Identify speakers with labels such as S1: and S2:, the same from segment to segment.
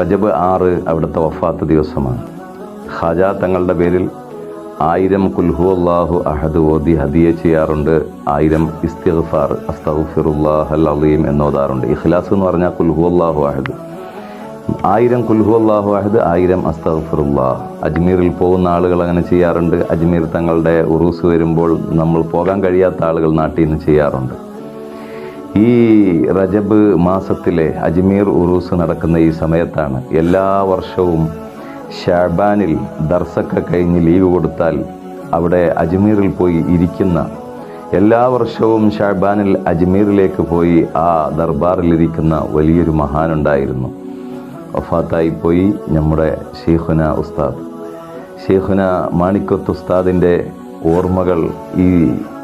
S1: റജബ് ആറ് അവിടുത്തെ വഫാത്ത് ദിവസമാണ്. ഖാജ തങ്ങളുടെ പേരിൽ ആയിരം കുൽഹു അള്ളാഹു അഹദ് ഓതി ഹദിയ ചെയ്യാറുണ്ട്. ആയിരം ഇസ്തിഗ്ഫാർ അസ്തഫിറുല്ലാഹ് അലീം എന്നോതാറുണ്ട്. ഇഖ്ലാസ് എന്ന് പറഞ്ഞാൽ കുൽഹു അള്ളാഹു അഹദ്. ആയിരം കുൽഹു അള്ളാഹു അഹദ് ആയിരം അസ്തഗ്ഫിറുല്ലാഹ്. അജ്മീറിൽ പോകുന്ന ആളുകൾ അങ്ങനെ ചെയ്യാറുണ്ട്. അജ്മീർ തങ്ങളുടെ ഉറൂസ് വരുമ്പോൾ നമ്മൾ പോകാൻ കഴിയാത്ത ആളുകൾ നാട്ടിൽ നിന്ന് ചെയ്യാറുണ്ട്. ഈ റജബ് മാസത്തിലെ അജ്മീർ ഉറൂസ് നടക്കുന്ന ഈ സമയത്താണ് എല്ലാ വർഷവും ഷാബാനിൽ ദർസൊക്കെ കഴിഞ്ഞ് ലീവ് കൊടുത്താൽ അവിടെ അജ്മീറിൽ പോയി ഇരിക്കുന്ന എല്ലാ വർഷവും ഷാബാനിൽ അജ്മീറിലേക്ക് പോയി ആ ദർബാറിലിരിക്കുന്ന വലിയൊരു മഹാനുണ്ടായിരുന്നു. വഫാത്തായി പോയി നമ്മുടെ ഷെയ്ഖുന ഉസ്താദ്. ഷെയ്ഖുന മാണിക്കത്ത് ഉസ്താദിന്റെ ഓർമ്മകൾ ഈ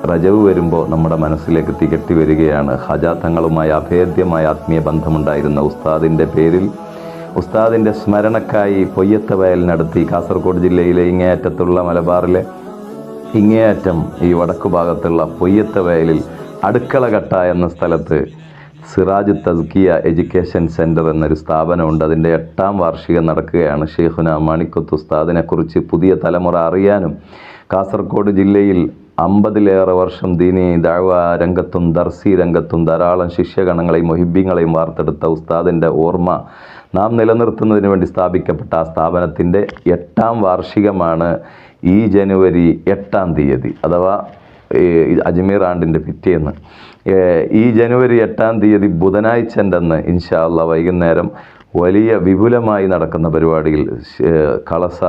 S1: റജവ് വരുമ്പോൾ നമ്മുടെ മനസ്സിലേക്ക് തികട്ടി വരികയാണ്. ഹജാത്തങ്ങളുമായി അഭേദ്യമായ ആത്മീയ ബന്ധമുണ്ടായിരുന്ന ഉസ്താദിന്റെ പേരിൽ ഉസ്താദിന്റെ സ്മരണക്കായി പൊയ്യത്ത വയൽ നടത്തി കാസർഗോഡ് ജില്ലയിലെ ഇങ്ങേയറ്റത്തുള്ള മലബാറിലെ ഇങ്ങേയറ്റം ഈ വടക്കു ഭാഗത്തുള്ള പൊയ്യത്ത വയലിൽ അടുക്കളഘട്ട എന്ന സ്ഥലത്ത് സിറാജ് തസ്കിയ എഡ്യൂക്കേഷൻ സെന്റർ എന്നൊരു സ്ഥാപനമുണ്ട്. അതിന്റെ എട്ടാം വാർഷികം നടക്കുകയാണ്. ഷെയ്ഖുന മണിക്കുത്ത് ഉസ്താദിനെക്കുറിച്ച് പുതിയ തലമുറ അറിയാനും കാസർഗോഡ് ജില്ലയിൽ അമ്പതിലേറെ വർഷം ദീനി ദാഴ്വ രംഗത്തും ദർസി രംഗത്തും ധാരാളം ശിഷ്യഗണങ്ങളെയും മൊഹിബ്യങ്ങളെയും വാർത്തെടുത്ത ഉസ്താദിന്റെ ഓർമ്മ നാം നിലനിർത്തുന്നതിന് വേണ്ടി സ്ഥാപിക്കപ്പെട്ട ആ സ്ഥാപനത്തിന്റെ എട്ടാം വാർഷികമാണ് ഈ ജനുവരി എട്ടാം തീയതി അഥവാ അജ്മീർ ആണ്ടിന്റെ പിറ്റേന്ന്. ഈ ജനുവരി എട്ടാം തീയതി ബുധനാഴ്ചന്റെന്ന് ഇൻഷാല്ല വൈകുന്നേരം വലിയ വിപുലമായി നടക്കുന്ന പരിപാടിയിൽ കളസ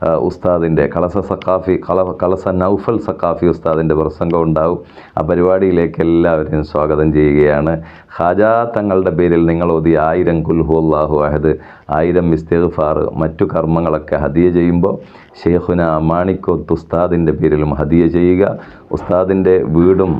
S1: ഉസ്താദിന്റെ കളസ സക്കാഫി കള കളസ നൗഫൽ സക്കാഫി ഉസ്താദിന്റെ പ്രസംഗം ഉണ്ടാവും ആ പരിപാടിയിലേക്ക് എല്ലാവരെയും സ്വാഗതം ചെയ്യുകയാണ്. ഹാജാ തങ്ങളുടെ പേരിൽ നിങ്ങൾ ഓതി ആയിരം കുൽഹു അള്ളാഹു അഹദ് ആയിരം ഇസ്തിഗ്ഫാർ മറ്റു കർമ്മങ്ങളൊക്കെ ഹദിയ ചെയ്യുമ്പോൾ ഷെയ്ഖുന മാണിക്കോത്ത് ഉസ്താദിന്റെ പേരിലും ഹദിയ ചെയ്യുക. ഉസ്താദിന്റെ വീടും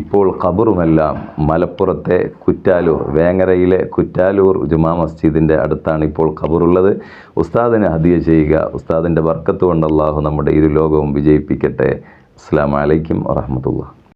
S1: ഇപ്പോൾ ഖബറുമെല്ലാം മലപ്പുറത്തെ കുറ്റാലൂർ വേങ്ങരയിലെ കുറ്റാലൂർ ജുമാ മസ്ജിദിന്റെ അടുത്താണ് ഇപ്പോൾ ഖബറുള്ളത്. ഉസ്താദിനെ ഹദിയ ചെയ്യുക ഉസ്താദിന്റെ വർക്കത്ത് കൊണ്ട് അള്ളാഹു നമ്മുടെ ഇരു ലോകവും വിജയിപ്പിക്കട്ടെ. അസ്സാം വലൈക്കും